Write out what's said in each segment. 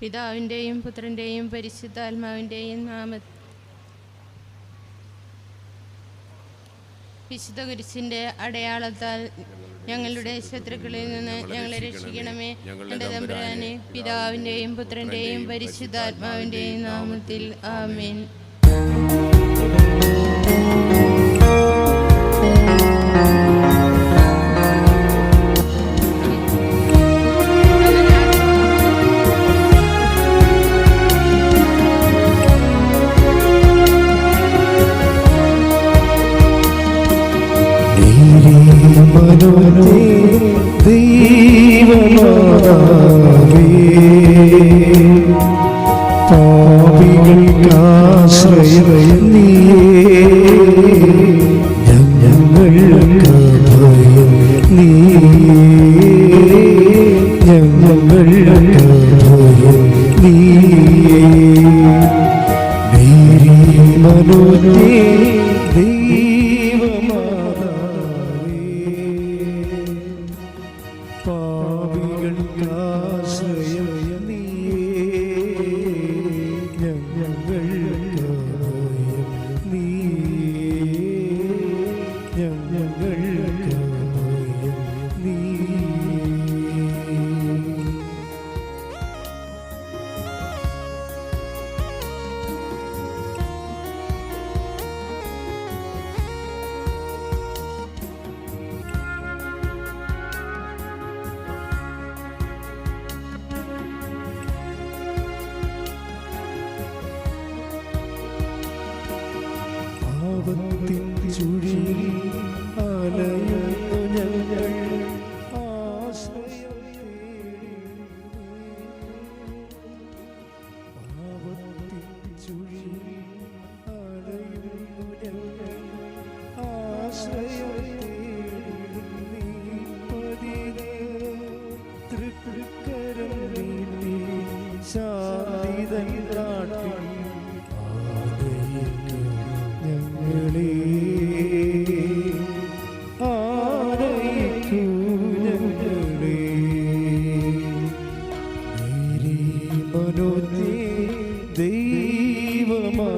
പിതാവിന്റെയും പുത്രന്റെയും പരിശുദ്ധാത്മാവിന്റെയും നാമ വിശുദ്ധ കുരിശിന്റെ അടയാളത്താൽ ഞങ്ങളുടെ ശത്രുക്കളിൽ നിന്ന് ഞങ്ങളെ രക്ഷിക്കണമേ. എന്റെ തമ്പുരാനെ പിതാവിന്റെയും പുത്രന്റെയും പരിശുദ്ധാത്മാവിന്റെയും നാമത്തിൽ. ആമേൻ.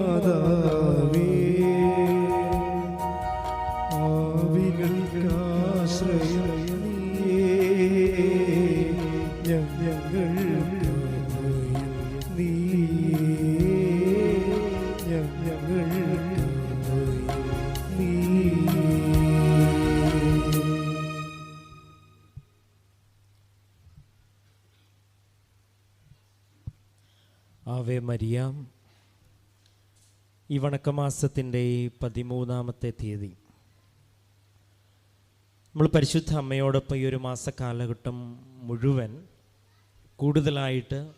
ദൈവമാതാവേ ഈ വണക്കമാസത്തിന്റെ പതിമൂന്നാമത്തെ തീയതി. നമ്മൾ പരിശുദ്ധ അമ്മയോടൊപ്പം ഈ ഒരു മാസ കാലഘട്ടം മുഴുവൻ കൂടുതലായിട്ട്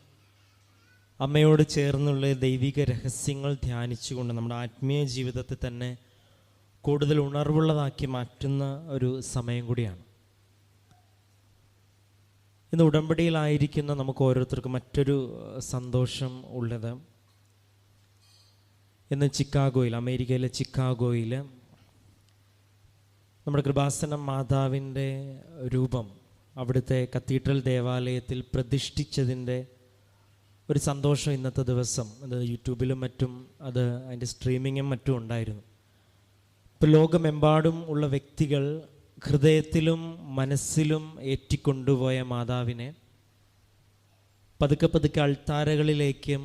അമ്മയോട് ചേർന്നുള്ള ദൈവിക രഹസ്യങ്ങൾ ധ്യാനിച്ചുകൊണ്ട് നമ്മുടെ ആത്മീയ ജീവിതത്തെ തന്നെ കൂടുതൽ ഉണർവുള്ളതാക്കി മാറ്റുന്ന ഒരു സമയം കൂടിയാണ്. ഇന്ന് ഉടമ്പടിയിലായിരിക്കുന്ന നമുക്ക് ഓരോരുത്തർക്കും മറ്റൊരു സന്തോഷം ഉള്ളത്. ഇന്ന് ചിക്കാഗോയിൽ അമേരിക്കയിലെ ചിക്കാഗോയിൽ നമ്മുടെ കൃപാസനം മാതാവിന്റെ രൂപം അവിടുത്തെ കത്തീഡ്രൽ ദേവാലയത്തിൽ പ്രതിഷ്ഠിച്ചതിന്റെ ഒരു സന്തോഷം ഇന്നത്തെ ദിവസം. അത് യൂട്യൂബിലും മറ്റും അത് അതിന്റെ സ്ട്രീമിങ്ങും മറ്റും ഉണ്ടായിരുന്നു. ഇപ്പോൾ ലോകമെമ്പാടും ഉള്ള വ്യക്തികൾ ഹൃദയത്തിലും മനസ്സിലും ഏറ്റിക്കൊണ്ടുപോയ മാതാവിനെ പതുക്കെ പതുക്കെ അൾത്താരകളിലേക്കും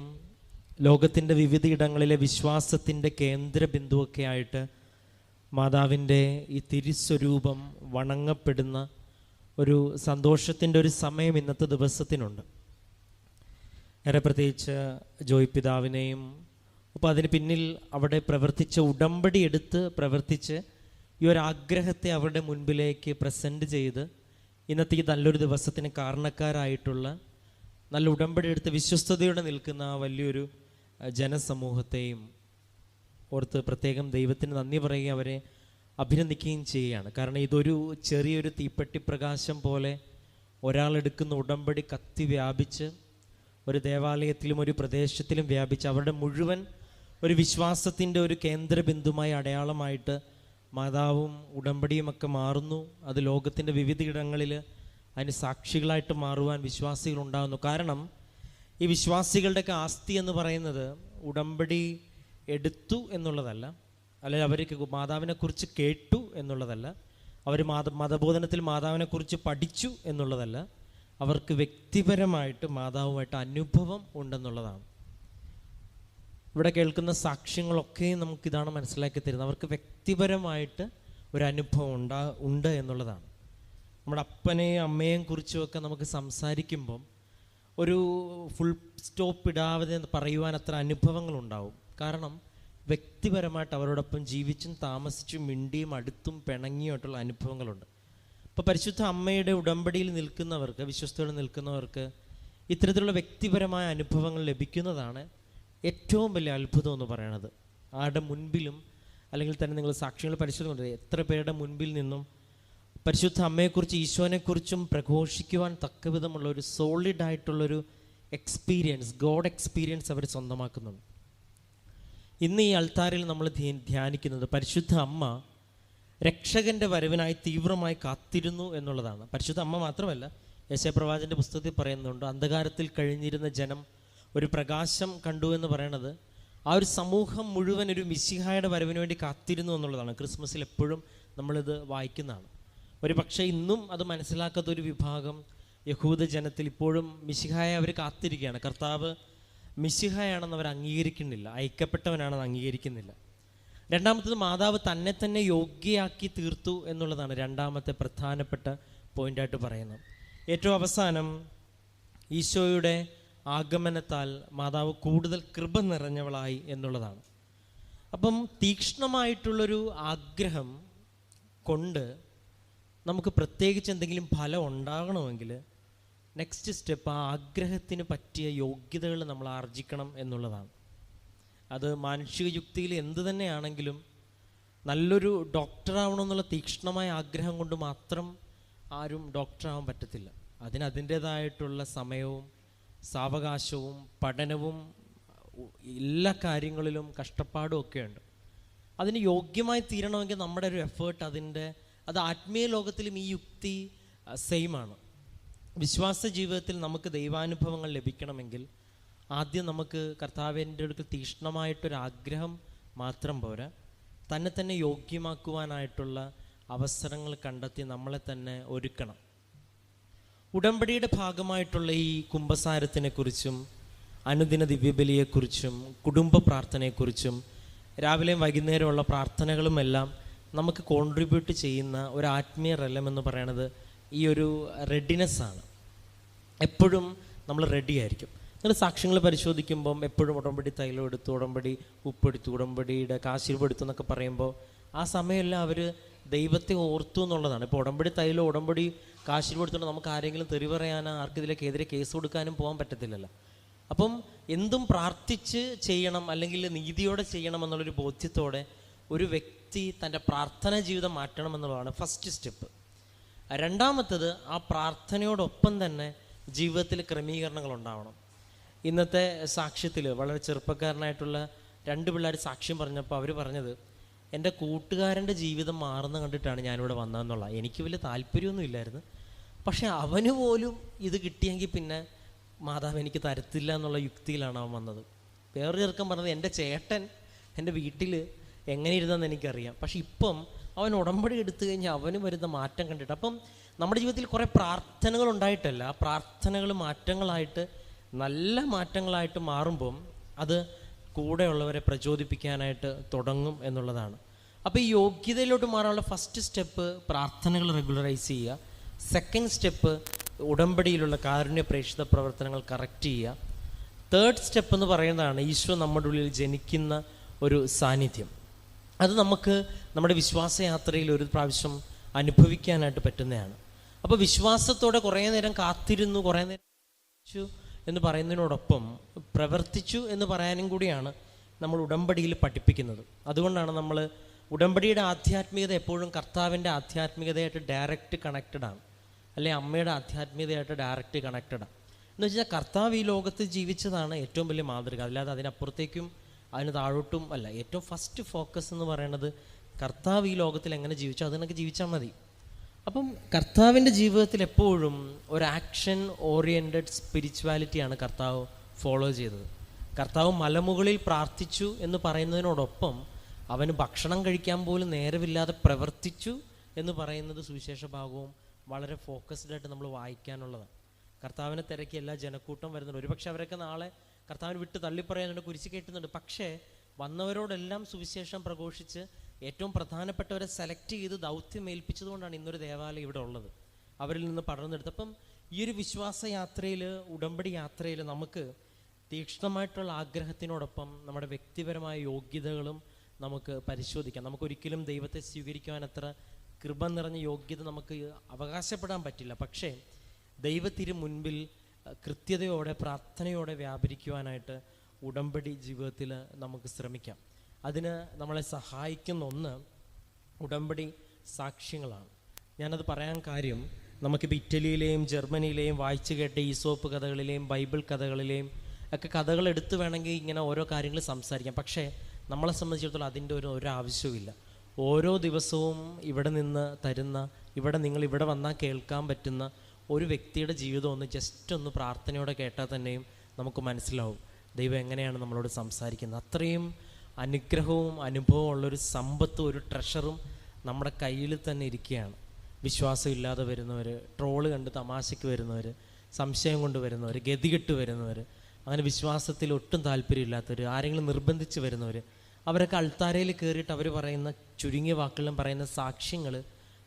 ലോകത്തിന്റെ വിവിധ ഇടങ്ങളിലെ വിശ്വാസത്തിന്റെ കേന്ദ്ര ബിന്ദുവൊക്കെ ആയിട്ട് മാതാവിന്റെ ഈ തിരിസ്വരൂപം വണങ്ങപ്പെടുന്ന ഒരു സന്തോഷത്തിന്റെ ഒരു സമയം ഇന്നത്തെ ദിവസത്തിനുണ്ട്. ഏറെ പ്രത്യേകിച്ച് ജോയ് പിതാവിനെയും അപ്പോൾ അതിന് പിന്നിൽ അവിടെ പ്രവർത്തിച്ച ഉടമ്പടി എടുത്ത് പ്രവർത്തിച്ച് ഈ ഒരു ആഗ്രഹത്തെ അവരുടെ മുൻപിലേക്ക് പ്രസന്റ് ചെയ്ത് ഇന്നത്തെ ഈ നല്ലൊരു ദിവസത്തിന് കാരണക്കാരായിട്ടുള്ള നല്ല ഉടമ്പടി എടുത്ത് വിശ്വസ്തയോടെ നിൽക്കുന്ന വലിയൊരു ജനസമൂഹത്തെയും ഓർത്ത് പ്രത്യേകം ദൈവത്തിന് നന്ദി പറയുകയും അവരെ അഭിനന്ദിക്കുകയും ചെയ്യുകയാണ്. കാരണം ഇതൊരു ചെറിയൊരു തീപ്പെട്ടി പ്രകാശം പോലെ ഒരാളെടുക്കുന്ന ഉടമ്പടി കത്തി വ്യാപിച്ച് ഒരു ദേവാലയത്തിലും ഒരു പ്രദേശത്തിലും വ്യാപിച്ച് അവരുടെ മുഴുവൻ ഒരു വിശ്വാസത്തിന്റെ ഒരു കേന്ദ്രബിന്ദുമായി അടയാളമായിട്ട് മാതാവും ഉടമ്പടിയുമൊക്കെ മാറുന്നു. അത് ലോകത്തിന്റെ വിവിധയിടങ്ങളിൽ അതിന് സാക്ഷികളായിട്ട് മാറുവാൻ വിശ്വാസികൾ ഉണ്ടാകുന്നു കാരണം ഈ വിശ്വാസികളുടെ വിശ്വാസികളുടെയൊക്കെ ആസ്തി എന്ന് പറയുന്നത് ഉടമ്പടി എടുത്തു എന്നുള്ളതല്ല. അല്ലെങ്കിൽ അവർക്ക് മാതാവിനെ കുറിച്ച് കേട്ടു എന്നുള്ളതല്ല. അവർ മാത മതബോധനത്തിൽ മാതാവിനെ കുറിച്ച് പഠിച്ചു എന്നുള്ളതല്ല. അവർക്ക് വ്യക്തിപരമായിട്ട് മാതാവുമായിട്ട് അനുഭവം ഉണ്ടെന്നുള്ളതാണ്. ഇവിടെ കേൾക്കുന്ന സാക്ഷ്യങ്ങളൊക്കെയും നമുക്കിതാണ് മനസ്സിലാക്കി തരുന്നത്. അവർക്ക് വ്യക്തിപരമായിട്ട് ഒരു അനുഭവം ഉണ്ടാ ഉണ്ട് എന്നുള്ളതാണ്. നമ്മുടെ അപ്പനെയും അമ്മയെയും കുറിച്ചുമൊക്കെ നമുക്ക് സംസാരിക്കുമ്പം ഒരു ഫുൾ സ്റ്റോപ്പ് ഇടാതെ എന്ന് പറയുവാൻ അത്ര അനുഭവങ്ങളുണ്ടാവും. കാരണം വ്യക്തിപരമായിട്ട് അവരോടൊപ്പം ജീവിച്ചും താമസിച്ചും മിണ്ടിയും അടുത്തും പിണങ്ങിയുമായിട്ടുള്ള അനുഭവങ്ങളുണ്ട്. അപ്പോൾ പരിശുദ്ധ അമ്മയുടെ ഉടമ്പടിയിൽ നിൽക്കുന്നവർക്ക് വിശ്വസ്തയോടെ നിൽക്കുന്നവർക്ക് ഇത്തരത്തിലുള്ള വ്യക്തിപരമായ അനുഭവങ്ങൾ ലഭിക്കുന്നതാണ് ഏറ്റവും വലിയ അത്ഭുതം എന്ന് പറയണത്. ആരുടെ മുൻപിലും അല്ലെങ്കിൽ തന്നെ നിങ്ങൾ സാക്ഷികൾ പരിശോധിക്കുന്നത് എത്ര പേരുടെ മുൻപിൽ നിന്നും പരിശുദ്ധ അമ്മയെക്കുറിച്ച് ഈശോനെക്കുറിച്ചും പ്രഘോഷിക്കുവാൻ തക്കവിധമുള്ള ഒരു സോളിഡ് ആയിട്ടുള്ളൊരു എക്സ്പീരിയൻസ് ഗോഡ് എക്സ്പീരിയൻസ് അവർ സ്വന്തമാക്കുന്നുണ്ട്. ഇന്ന് ഈ അൾത്താരിൽ നമ്മൾ ധ്യാനിക്കുന്നത് പരിശുദ്ധ അമ്മ രക്ഷകന്റെ വരവിനായി തീവ്രമായി കാത്തിരുന്നു എന്നുള്ളതാണ്. പരിശുദ്ധ അമ്മ മാത്രമല്ല യശപ്രവാചന്റെ പുസ്തകത്തിൽ പറയുന്നുണ്ട് അന്ധകാരത്തിൽ കഴിഞ്ഞിരുന്ന ജനം ഒരു പ്രകാശം കണ്ടു എന്ന് പറയണത് ആ ഒരു സമൂഹം മുഴുവൻ ഒരു മിശിഹായുടെ വരവിന് വേണ്ടി കാത്തിരുന്നു എന്നുള്ളതാണ്. ക്രിസ്മസിൽ എപ്പോഴും നമ്മളിത് വായിക്കുന്നതാണ്. ഒരു പക്ഷേ ഇന്നും അത് മനസ്സിലാക്കാത്ത ഒരു വിഭാഗം യഹൂദ ജനത്തിൽ ഇപ്പോഴും മിശിഹായ അവർ കാത്തിരിക്കുകയാണ്. കർത്താവ് മിശിഹായാണെന്ന് അവർ അംഗീകരിക്കുന്നില്ല. അയക്കപ്പെട്ടവനാണെന്ന് അംഗീകരിക്കുന്നില്ല. രണ്ടാമത്തത് മാതാവ് തന്നെ തന്നെ യോഗ്യയാക്കി തീർത്തു എന്നുള്ളതാണ് രണ്ടാമത്തെ പ്രധാനപ്പെട്ട പോയിന്റായിട്ട് പറയുന്നത്. ഏറ്റവും അവസാനം ഈശോയുടെ ആഗമനത്താൽ മാതാവ് കൂടുതൽ കൃപ നിറഞ്ഞവളായി എന്നുള്ളതാണ്. അപ്പം തീക്ഷ്ണമായിട്ടുള്ളൊരു ആഗ്രഹം കൊണ്ട് നമുക്ക് പ്രത്യേകിച്ച് എന്തെങ്കിലും ഫലം ഉണ്ടാകണമെങ്കിൽ നെക്സ്റ്റ് സ്റ്റെപ്പ് ആ ആഗ്രഹത്തിന് പറ്റിയ യോഗ്യതകൾ നമ്മൾ ആർജിക്കണം എന്നുള്ളതാണ്. അത് മാനുഷിക യുക്തിയിൽ എന്ത് തന്നെയാണെങ്കിലും നല്ലൊരു ഡോക്ടറാവണമെന്നുള്ള തീക്ഷ്ണമായ ആഗ്രഹം കൊണ്ട് മാത്രം ആരും ഡോക്ടറാവാൻ പറ്റത്തില്ല. അതിന് അതിന്റേതായിട്ടുള്ള സമയവും സാവകാശവും പഠനവും എല്ലാ കാര്യങ്ങളിലും കഷ്ടപ്പാടും ഒക്കെയുണ്ട് അതിന് യോഗ്യമായി തീരണമെങ്കിൽ നമ്മുടെ ഒരു എഫേർട്ട് അതിന്റെ അത് ആത്മീയ ലോകത്തിലും ഈ യുക്തി സെയിം ആണ്. വിശ്വാസ ജീവിതത്തിൽ നമുക്ക് ദൈവാനുഭവങ്ങൾ ലഭിക്കണമെങ്കിൽ ആദ്യം നമുക്ക് കർത്താവിന്റെ അടുക്കൽ തീക്ഷ്ണമായിട്ടൊരാഗ്രഹം മാത്രം പോരാ. തന്നെ തന്നെ യോഗ്യമാക്കുവാനായിട്ടുള്ള അവസരങ്ങൾ കണ്ടെത്തി നമ്മളെ തന്നെ ഒരുക്കണം. ഉടമ്പടിയുടെ ഭാഗമായിട്ടുള്ള ഈ കുമ്പസാരത്തിനെക്കുറിച്ചും അനുദിന ദിവ്യബലിയെക്കുറിച്ചും കുടുംബ പ്രാർത്ഥനയെക്കുറിച്ചും രാവിലെയും വൈകുന്നേരമുള്ള പ്രാർത്ഥനകളും എല്ലാം നമുക്ക് കോൺട്രിബ്യൂട്ട് ചെയ്യുന്ന ഒരു ആത്മീയ റലം എന്ന് പറയണത് ഈ ഒരു റെഡിനെസ് ആണ്. എപ്പോഴും നമ്മൾ റെഡി ആയിരിക്കും. നിങ്ങൾ സാക്ഷ്യങ്ങൾ പരിശോധിക്കുമ്പം എപ്പോഴും ഉടമ്പടി തൈലം എടുത്തു ഉടമ്പടി ഉപ്പെടുത്തു ഉടമ്പടിയുടെ കാശിരിപ്പ് എടുത്തു എന്നൊക്കെ പറയുമ്പോൾ ആ സമയമെല്ലാം അവർ ദൈവത്തെ ഓർത്തു എന്നുള്ളതാണ്. ഇപ്പോൾ ഉടമ്പടി തൈലം ഉടമ്പടി കാശിരിപ്പ് എടുത്തുകൊണ്ട് നമുക്ക് ആരെങ്കിലും തെറി പറയാനോ ആർക്കിതിലേക്ക് എതിരെ കേസ് കൊടുക്കാനും പോകാൻ പറ്റത്തില്ലല്ലോ. അപ്പം എന്തും പ്രാർത്ഥിച്ച് ചെയ്യണം അല്ലെങ്കിൽ നീതിയോടെ ചെയ്യണം എന്നുള്ളൊരു ബോധ്യത്തോടെ ഒരു വ്യക്തി തന്റെ പ്രാർത്ഥന ജീവിതം മാറ്റണം എന്നുള്ളതാണ് ഫസ്റ്റ് സ്റ്റെപ്പ് രണ്ടാമത്തത് ആ പ്രാർത്ഥനയോടൊപ്പം തന്നെ ജീവിതത്തിൽ ക്രമീകരണങ്ങൾ ഉണ്ടാവണം. ഇന്നത്തെ സാക്ഷ്യത്തിൽ വളരെ ചെറുപ്പക്കാരനായിട്ടുള്ള രണ്ട് പിള്ളേർ സാക്ഷ്യം പറഞ്ഞപ്പോൾ അവർ പറഞ്ഞത് എന്റെ കൂട്ടുകാരന്റെ ജീവിതം മാറുന്ന കണ്ടിട്ടാണ് ഞാനിവിടെ വന്നതെന്നുള്ള. എനിക്ക് വലിയ താല്പര്യമൊന്നും ഇല്ലായിരുന്നു. പക്ഷേ അവന് പോലും ഇത് കിട്ടിയെങ്കിൽ പിന്നെ മാതാവ് എനിക്ക് തരത്തില്ല എന്നുള്ള യുക്തിയിലാണ് അവൻ വന്നത്. വേറൊരു ചെറുക്കം പറഞ്ഞത് എന്റെ ചേട്ടൻ എന്റെ വീട്ടിൽ എങ്ങനെ ഇരുന്നെന്ന് എനിക്കറിയാം. പക്ഷെ ഇപ്പം അവൻ ഉടമ്പടി എടുത്തു കഴിഞ്ഞാൽ അവന് വരുന്ന മാറ്റം കണ്ടിട്ട് അപ്പം നമ്മുടെ ജീവിതത്തിൽ കുറേ പ്രാർത്ഥനകൾ ഉണ്ടായിട്ടല്ല. ആ പ്രാർത്ഥനകൾ മാറ്റങ്ങളായിട്ട് നല്ല മാറ്റങ്ങളായിട്ട് മാറുമ്പം അത് കൂടെയുള്ളവരെ പ്രചോദിപ്പിക്കാനായിട്ട് തുടങ്ങും എന്നുള്ളതാണ്. അപ്പോൾ ഈ യോഗ്യതയിലോട്ട് മാറാനുള്ള ഫസ്റ്റ് സ്റ്റെപ്പ് പ്രാർത്ഥനകൾ റെഗുലറൈസ് ചെയ്യുക. സെക്കൻഡ് സ്റ്റെപ്പ് ഉടമ്പടിയിലുള്ള കാരുണ്യ പ്രേക്ഷിത പ്രവർത്തനങ്ങൾ കറക്റ്റ് ചെയ്യുക. തേർഡ് സ്റ്റെപ്പ് എന്ന് പറയുന്നതാണ് ഈശോ നമ്മുടെ ഉള്ളിൽ ജനിക്കുന്ന ഒരു സാന്നിധ്യം. അത് നമുക്ക് നമ്മുടെ വിശ്വാസയാത്രയിൽ ഒരു പ്രാവശ്യം അനുഭവിക്കാനായിട്ട് പറ്റുന്നതാണ്. അപ്പോൾ വിശ്വാസത്തോടെ കുറേ നേരം കാത്തിരുന്നു കുറേ നേരം എന്ന് പറയുന്നതിനോടൊപ്പം പ്രവർത്തിച്ചു എന്ന് പറയാനും കൂടിയാണ് നമ്മൾ ഉടമ്പടിയിൽ പഠിപ്പിക്കുന്നത്. അതുകൊണ്ടാണ് നമ്മൾ ഉടമ്പടിയുടെ ആധ്യാത്മികത എപ്പോഴും കർത്താവിന്റെ ആധ്യാത്മികതയായിട്ട് ഡയറക്റ്റ് കണക്റ്റഡ് ആണ്. അല്ലെ അമ്മയുടെ ആധ്യാത്മികതയായിട്ട് ഡയറക്റ്റ് കണക്റ്റഡാണ് എന്ന് വെച്ചാൽ കർത്താവ് ഈ ലോകത്ത് ജീവിച്ചതാണ് ഏറ്റവും വലിയ മാതൃക. അല്ലാതെ അതിനപ്പുറത്തേക്കും അതിന് താഴോട്ടും അല്ല. ഏറ്റവും ഫസ്റ്റ് ഫോക്കസ് എന്ന് പറയുന്നത് കർത്താവ് ഈ ലോകത്തിൽ എങ്ങനെ ജീവിച്ചു അതിനൊക്കെ ജീവിച്ചാൽ മതി. അപ്പം കർത്താവിന്റെ ജീവിതത്തിൽ എപ്പോഴും ഒരു ആക്ഷൻ ഓറിയന്റഡ് സ്പിരിച്വാലിറ്റിയാണ് കർത്താവ് ഫോളോ ചെയ്തത്. കർത്താവ് മലമുകളിൽ പ്രാർത്ഥിച്ചു എന്ന് പറയുന്നതിനോടൊപ്പം അവന് ഭക്ഷണം കഴിക്കാൻ പോലും നേരമില്ലാതെ പ്രവർത്തിച്ചു എന്ന് പറയുന്നത് സുവിശേഷ ഭാഗവും വളരെ ഫോക്കസ്ഡ് ആയിട്ട് നമ്മൾ വായിക്കാനുള്ളതാണ്. കർത്താവിനെ തിരക്കി എല്ലാ ജനക്കൂട്ടം വരുന്നുണ്ട്. ഒരുപക്ഷെ അവരൊക്കെ നാളെ കർത്താവിന് വിട്ട് തള്ളിപ്പറയാനുണ്ട് കുരിശ് കയറ്റുന്നുണ്ട് പക്ഷേ വന്നവരോടെല്ലാം സുവിശേഷം പ്രഘോഷിച്ച് ഏറ്റവും പ്രധാനപ്പെട്ടവരെ സെലക്ട് ചെയ്ത് ദൗത്യം ഏൽപ്പിച്ചതുകൊണ്ടാണ് ഇന്നൊരു ദേവാലയം ഇവിടെ ഉള്ളത്. അവരിൽ നിന്ന് പടർന്നെടുത്ത് അപ്പം ഈ ഒരു വിശ്വാസ യാത്രയിൽ ഉടമ്പടി യാത്രയിൽ നമുക്ക് തീക്ഷ്ണമായിട്ടുള്ള ആഗ്രഹത്തിനോടൊപ്പം നമ്മുടെ വ്യക്തിപരമായ യോഗ്യതകളും നമുക്ക് പരിശോധിക്കാം. നമുക്കൊരിക്കലും ദൈവത്തെ സ്വീകരിക്കുവാൻ അത്ര കൃപ നിറഞ്ഞ യോഗ്യത നമുക്ക് അവകാശപ്പെടാൻ പറ്റില്ല. പക്ഷേ ദൈവത്തിരു മുൻപിൽ കൃത്യതയോടെ പ്രാർത്ഥനയോടെ വ്യാപരിക്കുവാനായിട്ട് ഉടമ്പടി ജീവിതത്തിൽ നമുക്ക് ശ്രമിക്കാം. അതിന് നമ്മളെ സഹായിക്കുന്ന ഒന്ന് ഉടമ്പടി സാക്ഷ്യങ്ങളാണ്. ഞാനത് പറയാൻ കാര്യം നമുക്കിപ്പോൾ ഇറ്റലിയിലെയും ജർമ്മനിയിലെയും വായിച്ചു കേട്ട ഈസോപ്പ് കഥകളിലെയും ബൈബിൾ കഥകളിലെയും ഒക്കെ കഥകൾ എടുത്തു വേണമെങ്കിൽ ഇങ്ങനെ ഓരോ കാര്യങ്ങൾ സംസാരിക്കാം. പക്ഷേ നമ്മളെ സംബന്ധിച്ചിടത്തോളം അതിന്റെ ഒരു ഒരു ആവശ്യവുമില്ല ഓരോ ദിവസവും ഇവിടെ നിന്ന് തരുന്ന ഇവിടെ നിങ്ങൾ ഇവിടെ വന്നാൽ കേൾക്കാൻ പറ്റുന്ന ഒരു വ്യക്തിയുടെ ജീവിതം ഒന്ന് ജസ്റ്റ് ഒന്ന് പ്രാർത്ഥനയോടെ കേട്ടാൽ തന്നെയും നമുക്ക് മനസ്സിലാവും. ദൈവം എങ്ങനെയാണ് നമ്മളോട് സംസാരിക്കുന്നത്? അത്രയും അനുഗ്രഹവും അനുഭവവും ഉള്ളൊരു സമ്പത്തും ഒരു ട്രഷറും നമ്മുടെ കയ്യിൽ തന്നെ ഇരിക്കുകയാണ്. വിശ്വാസം ഇല്ലാതെ വരുന്നവർ ട്രോൾ കണ്ട് തമാശയ്ക്ക് വരുന്നവർ സംശയം കൊണ്ട് വരുന്നവർ ഗതികെട്ട് വരുന്നവർ അങ്ങനെ വിശ്വാസത്തിൽ ഒട്ടും താല്പര്യമില്ലാത്തവർ ആരെങ്കിലും നിർബന്ധിച്ച് വരുന്നവർ അവരൊക്കെ അൾത്താരയിൽ കയറിയിട്ട് അവർ പറയുന്ന ചുരുങ്ങിയ വാക്കുകളും പറയുന്ന സാക്ഷ്യങ്ങൾ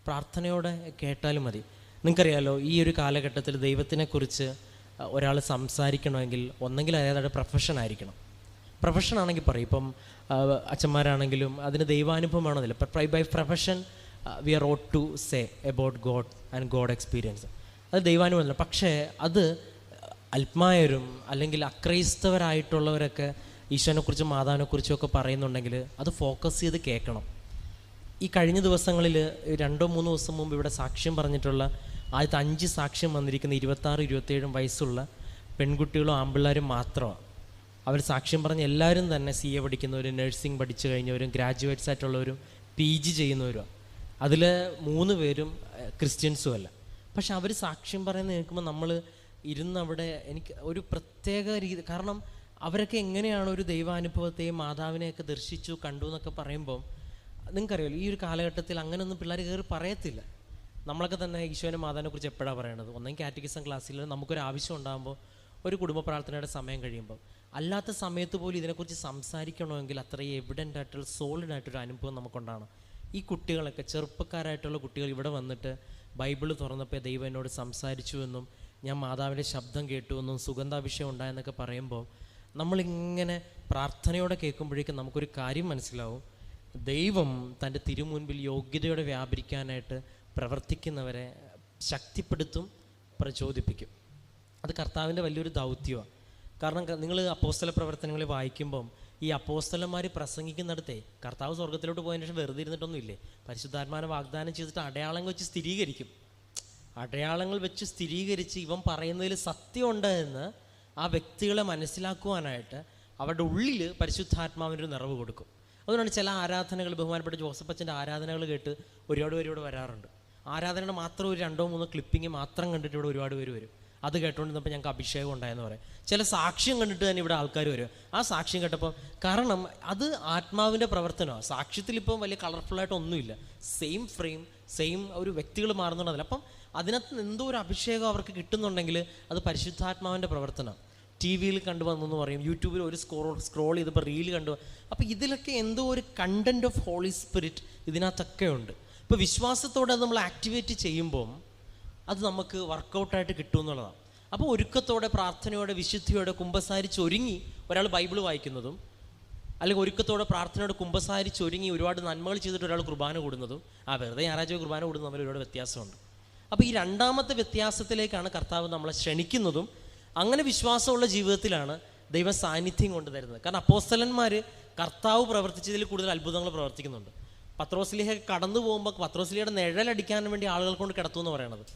പ്രാർത്ഥനയോടെ കേട്ടാലും മതി. നിങ്ങൾക്കറിയാലോ ഈ ഒരു കാലഘട്ടത്തിൽ ദൈവത്തിനെക്കുറിച്ച് ഒരാൾ സംസാരിക്കണമെങ്കിൽ ഒന്നെങ്കിൽ അയാളുടെ പ്രൊഫഷൻ ആയിരിക്കണം. പ്രൊഫഷൻ ആണെങ്കിൽ പറയും ഇപ്പം അച്ഛന്മാരാണെങ്കിലും അതിന് ദൈവാനുഭവം വേണമെന്നില്ല ഇപ്പം by profession we are ought to say about God and God experience അത് ദൈവാനുഭവമല്ല. പക്ഷേ അത് അൽപ്മായരും അല്ലെങ്കിൽ അക്രൈസ്തവരായിട്ടുള്ളവരൊക്കെ ഈശോനെക്കുറിച്ചും മാതാവിനെക്കുറിച്ചും ഒക്കെ പറയുന്നുണ്ടെങ്കിൽ അത് ഫോക്കസ് ചെയ്ത് കേൾക്കണം. ഈ കഴിഞ്ഞ ദിവസങ്ങളിൽ രണ്ടോ മൂന്നോ ദിവസം മുമ്പ് ഇവിടെ സാക്ഷ്യം പറഞ്ഞിട്ടുള്ള ആദ്യത്തെ അഞ്ച് സാക്ഷ്യം വന്നിരിക്കുന്ന ഇരുപത്താറ് ഇരുപത്തേഴും വയസ്സുള്ള പെൺകുട്ടികളും ആമ്പിള്ളേരും മാത്രമാണ്. അവർ സാക്ഷ്യം പറഞ്ഞ എല്ലാവരും തന്നെ സി എ പഠിക്കുന്നവരും നഴ്സിംഗ് പഠിച്ചു കഴിഞ്ഞവരും ഗ്രാജുവേറ്റ്സ് ആയിട്ടുള്ളവരും പി ജി ചെയ്യുന്നവരും. അതിൽ മൂന്ന് പേരും ക്രിസ്ത്യൻസും അല്ല. പക്ഷെ അവർ സാക്ഷ്യം പറയുന്നത് കേൾക്കുമ്പോൾ നമ്മൾ ഇരുന്ന് അവിടെ എനിക്ക് ഒരു പ്രത്യേക രീതി കാരണം അവരൊക്കെ എങ്ങനെയാണ് ഒരു ദൈവാനുഭവത്തെയും മാതാവിനെയൊക്കെ ദർശിച്ചു കണ്ടു എന്നൊക്കെ പറയുമ്പോൾ നിങ്ങൾക്കറിയാലോ ഈ ഒരു കാലഘട്ടത്തിൽ അങ്ങനെയൊന്നും പിള്ളേർ കയറി പറയത്തില്ല. നമ്മളൊക്കെ തന്നെ ഈശോനെ മാതാവിനെ കുറിച്ച് എപ്പോഴാണ് പറയണത്? ഒന്നെങ്കിൽ കാറ്റഗിസം ക്ലാസ്സിൽ നമുക്കൊരു ആവശ്യം ഉണ്ടാകുമ്പോൾ ഒരു കുടുംബ പ്രാർത്ഥനയുടെ സമയം കഴിയുമ്പോൾ. അല്ലാത്ത സമയത്ത് പോലും ഇതിനെക്കുറിച്ച് സംസാരിക്കണമെങ്കിൽ അത്രയും എവിഡന്റ് ആയിട്ടുള്ള സോളിഡ് ആയിട്ടൊരു അനുഭവം നമുക്കുണ്ടാണ് ഈ കുട്ടികളൊക്കെ ചെറുപ്പക്കാരായിട്ടുള്ള കുട്ടികൾ ഇവിടെ വന്നിട്ട് ബൈബിൾ തുറന്നപ്പോൾ ദൈവം എന്നോട് സംസാരിച്ചു എന്നും ഞാൻ മാതാവിന്റെ ശബ്ദം കേട്ടു എന്നും സുഗന്ധാഭിഷേകം ഉണ്ടായെന്നൊക്കെ പറയുമ്പോൾ നമ്മളിങ്ങനെ പ്രാർത്ഥനയോടെ കേൾക്കുമ്പോഴേക്കും നമുക്കൊരു കാര്യം മനസ്സിലാവും. ദൈവം തന്റെ തിരുമുൻപിൽ യോഗ്യതയോടെ വ്യാപരിക്കാനായിട്ട് പ്രവർത്തിക്കുന്നവരെ ശക്തിപ്പെടുത്തും പ്രചോദിപ്പിക്കും. അത് കർത്താവിന്റെ വലിയൊരു ദൗത്യമാണ് കാരണം നിങ്ങൾ അപ്പോസ്തല പ്രവർത്തനങ്ങൾ വായിക്കുമ്പം ഈ അപ്പോസ്തലന്മാർ പ്രസംഗിക്കുന്നിടത്തെ കർത്താവ് സ്വർഗത്തിലോട്ട് പോയതിന് ശേഷം വെറുതെ ഇരുന്നിട്ടൊന്നും ഇല്ലേ പരിശുദ്ധാത്മാനെ വാഗ്ദാനം ചെയ്തിട്ട് അടയാളങ്ങൾ വെച്ച് സ്ഥിരീകരിക്കും. അടയാളങ്ങൾ വെച്ച് സ്ഥിരീകരിച്ച് ഇവൻ പറയുന്നതിൽ സത്യമുണ്ട് എന്ന് ആ വ്യക്തികളെ മനസ്സിലാക്കുവാനായിട്ട് അവരുടെ ഉള്ളിൽ പരിശുദ്ധാത്മാവിനൊരു നിറവ് കൊടുക്കും. അതുകൊണ്ടാണ് ചില ആരാധനകൾ ബഹുമാനപ്പെട്ട ജോസഫ് അച്ഛന്റെ ആരാധനകൾ കേട്ട് ഒരുപാട് പേരോട് വരാറുണ്ട്. ആരാധനയുടെ മാത്രം ഒരു രണ്ടോ മൂന്നോ ക്ലിപ്പിംഗ് മാത്രം കണ്ടിട്ട് ഇവിടെ ഒരുപാട് പേര് വരും. അത് കേട്ടുകൊണ്ടിരുന്നപ്പോൾ ഞങ്ങൾക്ക് അഭിഷേകം ഉണ്ടായെന്ന് പറയും. ചില സാക്ഷ്യം കണ്ടിട്ട് തന്നെ ഇവിടെ ആൾക്കാർ വരും. ആ സാക്ഷ്യം കേട്ടപ്പോൾ കാരണം അത് ആത്മാവിന്റെ പ്രവർത്തനമാണ് സാക്ഷ്യത്തിൽ ഇപ്പം വലിയ കളർഫുള്ളായിട്ട് ഒന്നുമില്ല. സെയിം ഫ്രെയിം സെയിം ഒരു വ്യക്തികൾ മാറുന്നുണ്ടതില്ല അപ്പം അതിനകത്ത് എന്തോ ഒരു അഭിഷേകം അവർക്ക് കിട്ടുന്നുണ്ടെങ്കിൽ അത് പരിശുദ്ധാത്മാവിന്റെ പ്രവർത്തനം ടി വിയിൽ കണ്ടു വന്നെന്ന് പറയും. യൂട്യൂബിൽ ഒരു സ്ക്രോൾ സ്ക്രോൾ ചെയ്തപ്പോൾ റീൽ കണ്ടു അപ്പോൾ ഇതിലൊക്കെ എന്തോ ഒരു കണ്ടന്റ് ഓഫ് ഹോളി സ്പിരിറ്റ് ഇതിനകത്തൊക്കെ ഉണ്ട്. ഇപ്പോൾ വിശ്വാസത്തോടെ നമ്മൾ ആക്ടിവേറ്റ് ചെയ്യുമ്പം അത് നമുക്ക് വർക്കൗട്ടായിട്ട് കിട്ടും എന്നുള്ളതാണ് അപ്പോൾ ഒരുക്കത്തോടെ പ്രാർത്ഥനയോടെ വിശുദ്ധിയോടെ കുമ്പസാരിച്ച് ഒരുങ്ങി ഒരാൾ ബൈബിൾ വായിക്കുന്നതും അല്ലെങ്കിൽ ഒരുക്കത്തോടെ പ്രാർത്ഥനയോടെ കുമ്പസാരിച്ച് ഒരുങ്ങി ഒരുപാട് നന്മകൾ ചെയ്തിട്ട് ഒരാൾ കുർബാന കൂടുന്നതും ആ വെറുതെ ഞായറാഴ്ച കുർബാന കൂടുന്നതും തമ്മിൽ ഒരുപാട് വ്യത്യാസമുണ്ട്. അപ്പോൾ ഈ രണ്ടാമത്തെ വ്യത്യാസത്തിലേക്കാണ് കർത്താവ് നമ്മളെ ക്ഷണിക്കുന്നതും അങ്ങനെ വിശ്വാസമുള്ള ജീവിതത്തിലാണ് ദൈവ സാന്നിധ്യം കൊണ്ട് തരുന്നത്. കാരണം അപ്പോസ്തലന്മാർ കർത്താവ് പ്രവർത്തിച്ചതിൽ കൂടുതൽ അത്ഭുതങ്ങൾ പ്രവർത്തിക്കുന്നുണ്ട്. പത്രോസ്ലിഹ കടന്നു പോകുമ്പോൾ പത്രോസ്ലിഹയുടെ നിഴലടിക്കാൻ വേണ്ടി ആളുകൾ കൊണ്ട് കിടത്തു എന്ന് പറയണത്.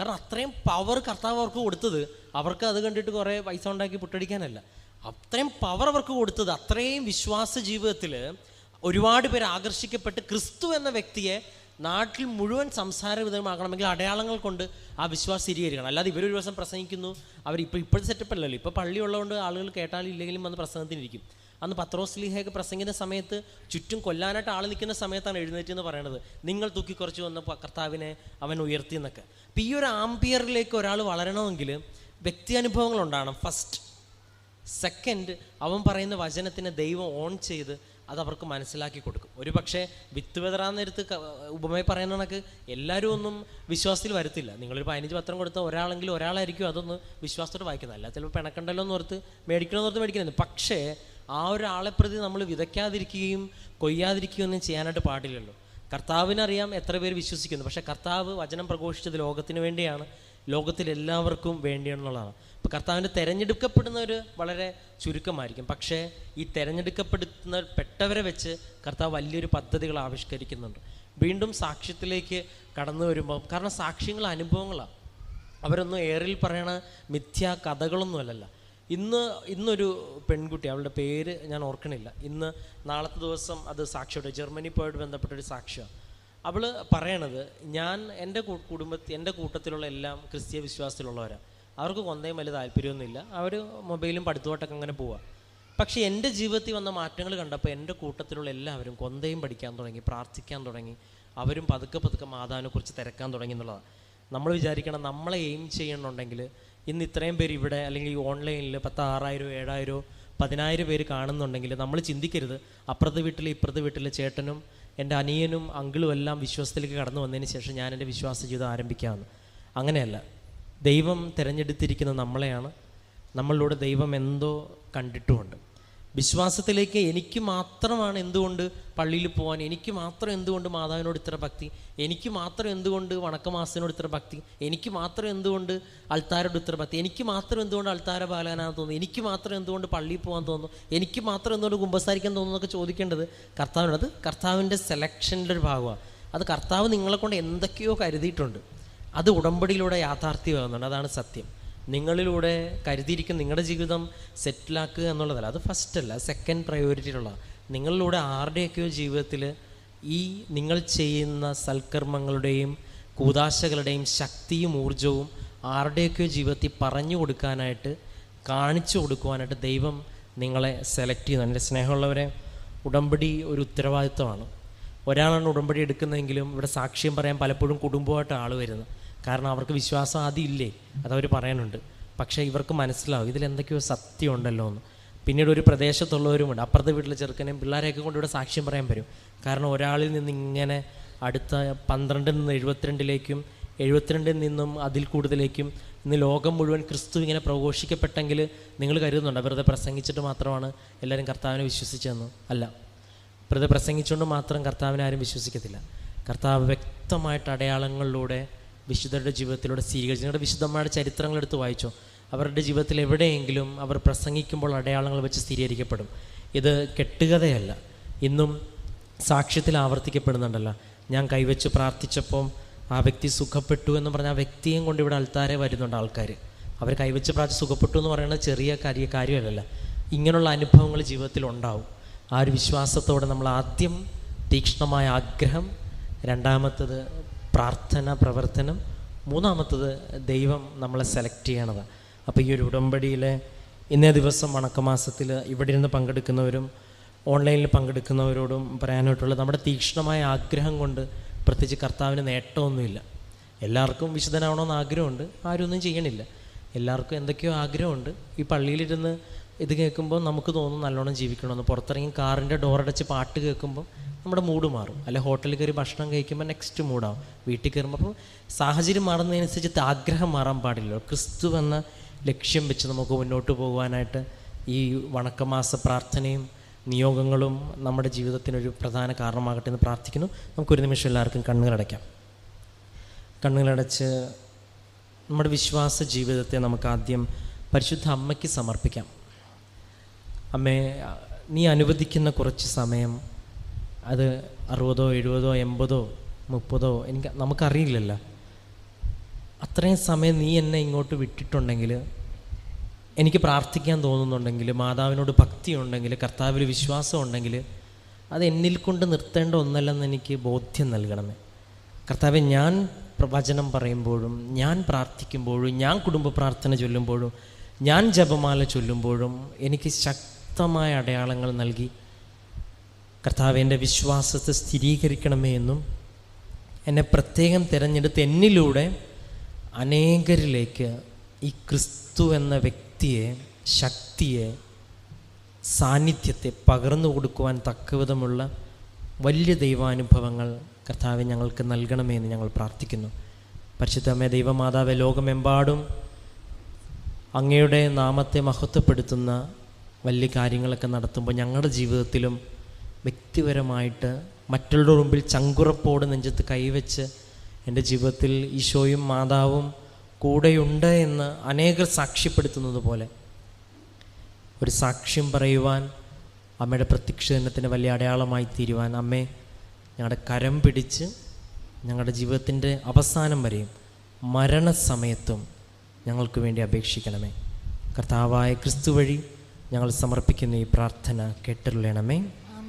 കാരണം അത്രയും പവർ കർത്താവ് അവർക്ക് കൊടുത്തത് അവർക്ക് അത് കണ്ടിട്ട് കുറേ പൈസ ഉണ്ടാക്കി പുട്ടടിക്കാനല്ല. അത്രയും പവർ അവർക്ക് കൊടുത്തത് അത്രയും വിശ്വാസ ജീവിതത്തിൽ ഒരുപാട് പേര് ആകർഷിക്കപ്പെട്ട് ക്രിസ്തു എന്ന വ്യക്തിയെ നാട്ടിൽ മുഴുവൻ സംസാര വിധമാകണമെങ്കിൽ അടയാളങ്ങൾ കൊണ്ട് ആ വിശ്വാസം സ്ഥിരീകരിക്കണം. അല്ലാതെ ഇവരൊരു ദിവസം പ്രസംഗിക്കുന്നു. അവർ ഇപ്പോൾ ഇപ്പോഴത്തെ സെറ്റപ്പ് അല്ലല്ലോ. ഇപ്പോൾ പള്ളി ഉള്ളതുകൊണ്ട് ആളുകൾ കേട്ടാലും ഇല്ലെങ്കിലും വന്ന് പ്രസംഗത്തിനിരിക്കും. അന്ന് പത്രോസ്ലിഹയൊക്കെ പ്രസംഗിക്കുന്ന സമയത്ത് ചുറ്റും കൊല്ലാനായിട്ട് ആൾ നിൽക്കുന്ന സമയത്താണ് എഴുന്നേറ്റ് എന്ന് പറയുന്നത് നിങ്ങൾ തൂക്കി കുറച്ച് വന്നപ്പോൾ കർത്താവിനെ അവൻ ഉയർത്തി എന്നൊക്കെ. അപ്പം ഈ ഒരു ആംപിയറിലേക്ക് ഒരാൾ വളരണമെങ്കിൽ വ്യക്തി അനുഭവങ്ങൾ ഉണ്ടാകണം. ഫസ്റ്റ് സെക്കൻഡ് അവൻ പറയുന്ന വചനത്തിന് ദൈവം ഓൺ ചെയ്ത് അത് അവർക്ക് മനസ്സിലാക്കി കൊടുക്കും. ഒരു പക്ഷേ വിത്ത് വിതറാന്നെടുത്ത് ഉപമയെ പറയുന്ന കണക്ക് എല്ലാവരും ഒന്നും വിശ്വാസത്തിൽ വരത്തില്ല. നിങ്ങളൊരു പതിനഞ്ച് പത്രം കൊടുത്ത ഒരാളെങ്കിലും ഒരാളായിരിക്കും അതൊന്ന് വിശ്വാസത്തോട് വായിക്കുന്നത്. അല്ല ചിലപ്പോൾ പിണക്കണ്ടല്ലോ എന്ന് ഓർത്ത് മേടിക്കണമെന്ന് ഓർത്ത് മേടിക്കുന്നത് പക്ഷേ ആ ഒരാളെ പ്രതി നമ്മൾ വിതയ്ക്കാതിരിക്കുകയും കൊയ്യാതിരിക്കുകയും ഒന്നും ചെയ്യാനായിട്ട് പാടില്ലല്ലോ. കർത്താവിനറിയാം എത്ര പേര് വിശ്വസിക്കുന്നു. പക്ഷേ കർത്താവ് വചനം പ്രഘോഷിച്ചത് ലോകത്തിന് വേണ്ടിയാണ്. ലോകത്തിലെല്ലാവർക്കും വേണ്ടിയാണെന്നുള്ളതാണ്. അപ്പോൾ കർത്താവിന്റെ തിരഞ്ഞെടുക്കപ്പെടുന്നവർ വളരെ ചുരുക്കമായിരിക്കും. പക്ഷേ ഈ തിരഞ്ഞെടുക്കപ്പെടുന്ന പെട്ടവരെ വെച്ച് കർത്താവ് വലിയൊരു പദ്ധതികൾ ആവിഷ്കരിക്കുന്നുണ്ട്. വീണ്ടും സാക്ഷ്യത്തിലേക്ക് കടന്നു വരുമ്പോൾ കാരണം സാക്ഷ്യങ്ങൾ അനുഭവങ്ങളാണ് അവരൊന്നും ഏറിൽ പറയണ മിഥ്യാ കഥകളൊന്നും അല്ലല്ല ഇന്ന് ഇന്നൊരു പെൺകുട്ടി അവളുടെ പേര് ഞാൻ ഓർക്കണില്ല. ഇന്ന് നാളത്തെ ദിവസം അത് സാക്ഷിയുടെ ജർമ്മനി പോയിട്ട് ബന്ധപ്പെട്ടൊരു സാക്ഷ്യമാണ് അവൾ പറയണത് ഞാൻ എന്റെ കുടുംബത്തിൽ എന്റെ കൂട്ടത്തിലുള്ള എല്ലാം ക്രിസ്തീയ വിശ്വാസത്തിലുള്ളവരാണ് അവർക്ക് കൊന്തയും വലിയ താല്പര്യമൊന്നുമില്ല. അവർ മൊബൈലും പഠിത്തോട്ടൊക്കെ അങ്ങനെ പോവാം. പക്ഷേ എന്റെ ജീവിതത്തിൽ വന്ന മാറ്റങ്ങൾ കണ്ടപ്പോൾ എന്റെ കൂട്ടത്തിലുള്ള എല്ലാവരും കൊന്തയും പഠിക്കാൻ തുടങ്ങി പ്രാർത്ഥിക്കാൻ തുടങ്ങി. അവരും പതുക്കെ പതുക്കെ മാതാവിനെക്കുറിച്ച് തിരക്കാൻ തുടങ്ങി എന്നുള്ളതാണ് നമ്മൾ വിചാരിക്കണം നമ്മളെ എയിം ചെയ്യണമെന്നുണ്ടെങ്കിൽ ഇന്ന് ഇത്രയും പേര് ഇവിടെ അല്ലെങ്കിൽ ഓൺലൈനിൽ പത്ത് ആറായിരം ഏഴായിരോ പതിനായിരം പേര് കാണുന്നുണ്ടെങ്കിൽ നമ്മൾ ചിന്തിക്കരുത്. അപ്പുറത്തെ വീട്ടിൽ ഇപ്പുറത്തെ വീട്ടിൽ ചേട്ടനും എന്റെ അനിയനും അങ്കിളും എല്ലാം വിശ്വാസത്തിലേക്ക് കടന്നു വന്നതിന് ശേഷം ഞാൻ എന്റെ വിശ്വാസ ജീവിതം ആരംഭിക്കാമെന്ന് അങ്ങനെയല്ല. ദൈവം തിരഞ്ഞെടുത്തിരിക്കുന്ന നമ്മളെയാണ്. നമ്മളിലൂടെ ദൈവം എന്തോ കണ്ടിട്ടുമുണ്ട്. വിശ്വാസത്തിലേക്ക് എനിക്ക് മാത്രമാണ് എന്തുകൊണ്ട് പള്ളിയിൽ പോകാൻ എനിക്ക് മാത്രം എന്തുകൊണ്ട് മാതാവിനോട് ഇത്ര ഭക്തി എനിക്ക് മാത്രം എന്തുകൊണ്ട് വണക്കമാസത്തിനോട് ഇത്ര ഭക്തി എനിക്ക് മാത്രം എന്തുകൊണ്ട് അൾത്താരോട് ഇത്ര ഭക്തി എനിക്ക് മാത്രം എന്തുകൊണ്ട് അൾത്താര പാലകനാണെന്ന് തോന്നുന്നു എനിക്ക് മാത്രം എന്തുകൊണ്ട് പള്ളിയിൽ പോകാൻ തോന്നുന്നു എനിക്ക് മാത്രം എന്തുകൊണ്ട് കുമ്പസാരിക്കാൻ തോന്നുന്നു എന്നൊക്കെ ചോദിക്കേണ്ടത് കർത്താവിനോട്. അത് കർത്താവിന്റെ സെലക്ഷന്റെ ഒരു ഭാഗമാണ്. അത് കർത്താവ് നിങ്ങളെക്കൊണ്ട് എന്തൊക്കെയോ കരുതിയിട്ടുണ്ട്. അത് ഉടമ്പടിയിലൂടെ യാഥാർത്ഥ്യമാകുന്നുണ്ട്. അതാണ് സത്യം. നിങ്ങളിലൂടെ കരുതിയിരിക്കുന്ന നിങ്ങളുടെ ജീവിതം സെറ്റിലാക്കുക എന്നുള്ളതല്ല അത് ഫസ്റ്റ് അല്ല സെക്കൻഡ് പ്രയോറിറ്റിയിലുള്ള നിങ്ങളിലൂടെ ആരുടെയൊക്കെയോ ജീവിതത്തിൽ ഈ നിങ്ങൾ ചെയ്യുന്ന സൽക്കർമ്മങ്ങളുടെയും കൂതാശകളുടെയും ശക്തിയും ഊർജവും ആരുടെയൊക്കെയോ ജീവിതത്തിൽ പറഞ്ഞു കൊടുക്കാനായിട്ട് കാണിച്ചു കൊടുക്കുവാനായിട്ട് ദൈവം നിങ്ങളെ സെലക്ട് ചെയ്യുന്നു. എന്റെ സ്നേഹമുള്ളവരെ ഉടമ്പടി ഒരു ഉത്തരവാദിത്വമാണ്. ഒരാളാണ് ഉടമ്പടി എടുക്കുന്നതെങ്കിലും ഇവിടെ സാക്ഷ്യം പറയാൻ പലപ്പോഴും കുടുംബമായിട്ട് ആൾ വരുന്നത് കാരണം അവർക്ക് വിശ്വാസം ആദ്യം ഇല്ലേ? അതവർ പറയാനുണ്ട്. പക്ഷേ ഇവർക്ക് മനസ്സിലാവും ഇതിലെന്തൊക്കെയോ സത്യം ഉണ്ടല്ലോ എന്ന്. പിന്നീട് ഒരു പ്രദേശത്തുള്ളവരും ഉണ്ട് അപ്പുറത്തെ വീട്ടിലെ ചെറുക്കനെയും പിള്ളേരെയൊക്കെ കൊണ്ട് ഇവിടെ സാക്ഷ്യം പറയാൻ വരും. കാരണം ഒരാളിൽ നിന്ന് ഇങ്ങനെ അടുത്ത പന്ത്രണ്ടിൽ നിന്ന് എഴുപത്തിരണ്ടിലേക്കും എഴുപത്തിരണ്ടിൽ നിന്നും അതിൽ കൂടുതലേക്കും ഇന്ന് ലോകം മുഴുവൻ ക്രിസ്തു ഇങ്ങനെ പ്രഘോഷിക്കപ്പെട്ടെങ്കിൽ നിങ്ങൾ കരുതുന്നുണ്ട്? വെറുതെ പ്രസംഗിച്ചിട്ട് മാത്രമാണ് എല്ലാവരും കർത്താവിനെ വിശ്വസിച്ചതെന്ന്? അല്ല. വെറുതെ പ്രസംഗിച്ചുകൊണ്ട് മാത്രം കർത്താവിനെ ആരും വിശ്വസിക്കത്തില്ല. കർത്താവ് വ്യക്തമായിട്ട് അടയാളങ്ങളിലൂടെ വിശുദ്ധരുടെ ജീവിതത്തിലൂടെ സ്വീകരിച്ചു. നിങ്ങളുടെ വിശുദ്ധന്മാരുടെ ചരിത്രങ്ങൾ എടുത്ത് വായിച്ചോ. അവരുടെ ജീവിതത്തിൽ എവിടെയെങ്കിലും അവർ പ്രസംഗിക്കുമ്പോൾ അടയാളങ്ങൾ വെച്ച് സ്ഥിരീകരിക്കപ്പെടും. ഇത് കെട്ടുകഥയല്ല. ഇന്നും സാക്ഷ്യത്തിൽ ആവർത്തിക്കപ്പെടുന്നുണ്ടല്ലോ. ഞാൻ കൈവച്ച് പ്രാർത്ഥിച്ചപ്പം ആ വ്യക്തി സുഖപ്പെട്ടു എന്ന് പറഞ്ഞ ആ വ്യക്തിയും കൊണ്ട് ഇവിടെ ആൾക്കാരെ വരുന്നുണ്ട് ആൾക്കാർ അവർ കൈവച്ച് പ്രാർത്ഥിച്ച് സുഖപ്പെട്ടു എന്ന് പറയുന്നത് ചെറിയ കാര്യ കാര്യമല്ലല്ലോ. ഇങ്ങനെയുള്ള അനുഭവങ്ങൾ ജീവിതത്തിൽ ഉണ്ടാവും. ആ ഒരു വിശ്വാസത്തോടെ നമ്മൾ ആദ്യം തീക്ഷ്ണമായ ആഗ്രഹം രണ്ടാമത്തത് പ്രാർത്ഥന പ്രവർത്തനം. മൂന്നാമത്തത് ദൈവം നമ്മളെ സെലക്ട് ചെയ്യണത്. അപ്പോൾ ഈ ഒരു ഉടമ്പടിയിലെ ഇന്നേ ദിവസം വണക്കമാസത്തിൽ ഇവിടെ ഇരുന്ന് പങ്കെടുക്കുന്നവരും ഓൺലൈനിൽ പങ്കെടുക്കുന്നവരോടും പറയാനായിട്ടുള്ള നമ്മുടെ തീക്ഷ്ണമായ ആഗ്രഹം കൊണ്ട് പ്രത്യേകിച്ച് കർത്താവിന് നേട്ടമൊന്നുമില്ല. എല്ലാവർക്കും വിശുദ്ധനാവണമെന്ന് ആഗ്രഹമുണ്ട്. ആരും ഒന്നും ചെയ്യണില്ല. എല്ലാവർക്കും എന്തൊക്കെയോ ആഗ്രഹമുണ്ട്. ഈ പള്ളിയിലിരുന്ന് ഇത് കേൾക്കുമ്പോൾ നമുക്ക് തോന്നും നല്ലോണം ജീവിക്കണമെന്ന് പുറത്തിറങ്ങി കാറിന്റെ ഡോറടച്ച് പാട്ട് കേൾക്കുമ്പോൾ നമ്മുടെ മൂഡ് മാറും. അല്ലെ ഹോട്ടലിൽ കയറി ഭക്ഷണം കഴിക്കുമ്പോൾ നെക്സ്റ്റ് മൂഡാവും വീട്ടിൽ കയറുമ്പോൾ അപ്പോൾ സാഹചര്യം മാറുന്നതിനനുസരിച്ച് ആഗ്രഹം മാറാൻ പാടില്ലല്ലോ. ക്രിസ്തു എന്ന ലക്ഷ്യം വെച്ച് നമുക്ക് മുന്നോട്ട് പോകുവാനായിട്ട് ഈ വണക്കമാസ പ്രാർത്ഥനയും നിയോഗങ്ങളും നമ്മുടെ ജീവിതത്തിനൊരു പ്രധാന കാരണമാകട്ടെ എന്ന് പ്രാർത്ഥിക്കുന്നു. നമുക്കൊരു നിമിഷം എല്ലാവർക്കും കണ്ണുകളടയ്ക്കാം കണ്ണുകളടച്ച് നമ്മുടെ വിശ്വാസ ജീവിതത്തെ നമുക്ക് ആദ്യം പരിശുദ്ധ അമ്മയ്ക്ക് സമർപ്പിക്കാം. അമ്മേ നീ അനുവദിക്കുന്ന കുറച്ച് സമയം അത് അറുപതോ എഴുപതോ എൺപതോ മുപ്പതോ എനിക്ക് നമുക്കറിയില്ലല്ലോ. അത്രയും സമയം നീ എന്നെ ഇങ്ങോട്ട് വിട്ടിട്ടുണ്ടെങ്കിൽ എനിക്ക് പ്രാർത്ഥിക്കാൻ തോന്നുന്നുണ്ടെങ്കിൽ മാതാവിനോട് ഭക്തി ഉണ്ടെങ്കിൽ കർത്താവിൽ വിശ്വാസം ഉണ്ടെങ്കിൽ അത് എന്നിൽ കൊണ്ട് നിർത്തേണ്ട ഒന്നല്ലെന്ന് എനിക്ക് ബോധ്യം നൽകണമേ. കർത്താവ് ഞാൻ പ്രവചനം പറയുമ്പോഴും ഞാൻ പ്രാർത്ഥിക്കുമ്പോഴും ഞാൻ കുടുംബ പ്രാർത്ഥന ചൊല്ലുമ്പോഴും ഞാൻ ജപമാല ചൊല്ലുമ്പോഴും എനിക്ക് ശക്തമായ അടയാളങ്ങൾ നൽകി കർത്താവ് എന്റെ വിശ്വാസത്തെ സ്ഥിരീകരിക്കണമേ എന്നും എന്നെ പ്രത്യേകം തിരഞ്ഞെടുത്ത് എന്നിലൂടെ അനേകരിലേക്ക് ഈ ക്രിസ്തു എന്ന വ്യക്തിയെ ശക്തിയെ സാന്നിധ്യത്തെ പകർന്നു കൊടുക്കുവാൻ തക്കവിധമുള്ള വലിയ ദൈവാനുഭവങ്ങൾ കർത്താവെ ഞങ്ങൾക്ക് നൽകണമേ എന്ന് ഞങ്ങൾ പ്രാർത്ഥിക്കുന്നു. പരിശുദ്ധമേ ദൈവമാതാവെ ലോകമെമ്പാടും അങ്ങയുടെ നാമത്തെ മഹത്വപ്പെടുത്തുന്ന വലിയ കാര്യങ്ങളൊക്കെ നടത്തുമ്പോൾ ഞങ്ങളുടെ ജീവിതത്തിലും വ്യക്തിപരമായിട്ട് മറ്റുള്ളവരുടെ മുമ്പിൽ ചങ്കുറപ്പോട് നെഞ്ചത്ത് കൈവച്ച് എന്റെ ജീവിതത്തിൽ ഈശോയും മാതാവും കൂടെയുണ്ട് എന്ന് അനേകർ സാക്ഷ്യപ്പെടുത്തുന്നത് പോലെ ഒരു സാക്ഷ്യം പറയുവാൻ അമ്മയുടെ പ്രത്യക്ഷീകരണത്തിന് വലിയ അടയാളമായി തീരുവാൻ അമ്മേ ഞങ്ങളുടെ കരം പിടിച്ച് ഞങ്ങളുടെ ജീവിതത്തിന്റെ അവസാനം വരെയും മരണസമയത്തും ഞങ്ങൾക്ക് വേണ്ടി അപേക്ഷിക്കണമേ. കർത്താവായ ക്രിസ്തു വഴി ഞങ്ങൾ സമർപ്പിക്കുന്ന ഈ പ്രാർത്ഥന കേട്ടുള്ളണമേ